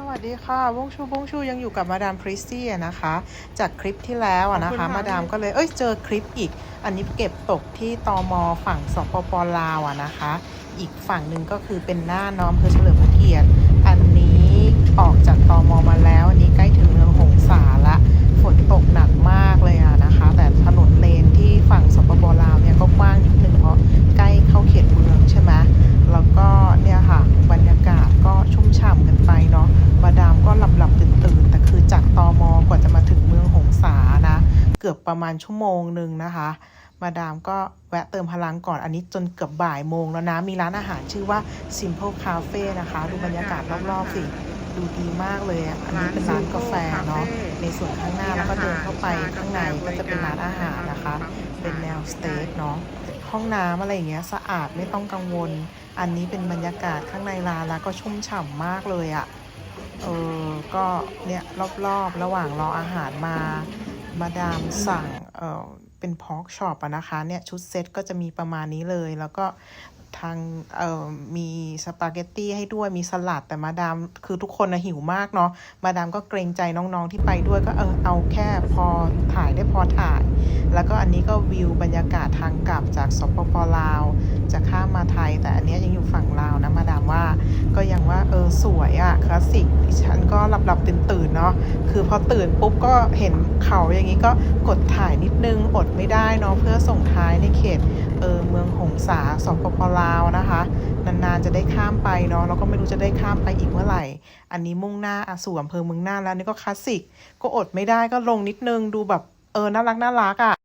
สวัสดีค่ะบงชูบงชูยังอยู่กับมาดามพริสซี่อะนะคะ จากคลิปที่แล้วอะนะขอบคุคะณค่ะมาดามก็เลยเอ้ยเจอคลิปอีก อันนี้เก็บตกที่ตอมฝั่งสปปลาวอะนะคะ อีกฝั่งหนึ่งก็คือเป็นหน้าน้อมเพื่อเฉลิมพระเกียรติ เกือบประมาณชั่วโมงหนึ่งนะคะ มาดามก็แวะเติมพลังก่อนอันนี้จนเกือบบ่ายโมงแล้วนะ มีร้านอาหารชื่อว่า Simple Cafe นะคะ ดูบรรยากาศรอบๆสิดูดีมากเลยอะ อันนี้เป็นร้านกาแฟเนาะ ในส่วนข้างหน้าแล้วก็เดินเข้าไปข้างในก็จะเป็นร้านอาหารนะคะ เป็นแนวสเต็กเนาะ ห้องน้ำอะไรอย่างเงี้ยสะอาดไม่ต้องกังวล อันนี้เป็นบรรยากาศข้างในร้านแล้วก็ชุ่มฉ่ำมากเลยอะ่ะ เออ ก็เนี่ยรอบๆ ระหว่างรออาหารมา มาดามสั่งเออเป็นพอกช็อปอะนะคะเนี่ยชุดเซ็ตก็จะมีประมาณนี้เลย แล้วก็ทางเอ่อมีสปาเกตตี้ให้ด้วยมีสลัดแต่มาดามคือทุกคนนะหิวมากเนาะมาดามก็เกรงใจน้องๆที่ไปด้วยก็เออเอาแค่พอถ่ายได้พอถ่าย แล้วก็อันนี้ก็วิวบรรยากาศทางกลับจากสปปลาวจะข้ามมาไทย แต่อันเนี้ยยังอยู่ฝั่งลาวนะมาดาม ก็ยังว่าเออสวยอะคลาสสิกดิฉันก็หลับหลับตื่นตื่นเนาะคือพอตื่นปุ๊บก็เห็นเขาอย่างนี้ก็กดถ่ายนิดนึงอดไม่ได้เนาะเพื่อส่งท้ายในเขตเออเมืองหงสาสปปลาวนะคะ นานๆจะได้ข้ามไปเนาะแล้วก็ไม่รู้จะได้ข้ามไปอีกเมื่อไหร่ อันนี้มุ่งหน้าอาสู่อำเภอเมืองหน่าแล้วนี่ก็คลาสสิก ก็อดไม่ได้ก็ลงนิดนึงดูแบบเออน่ารักน่ารักอะ่ะ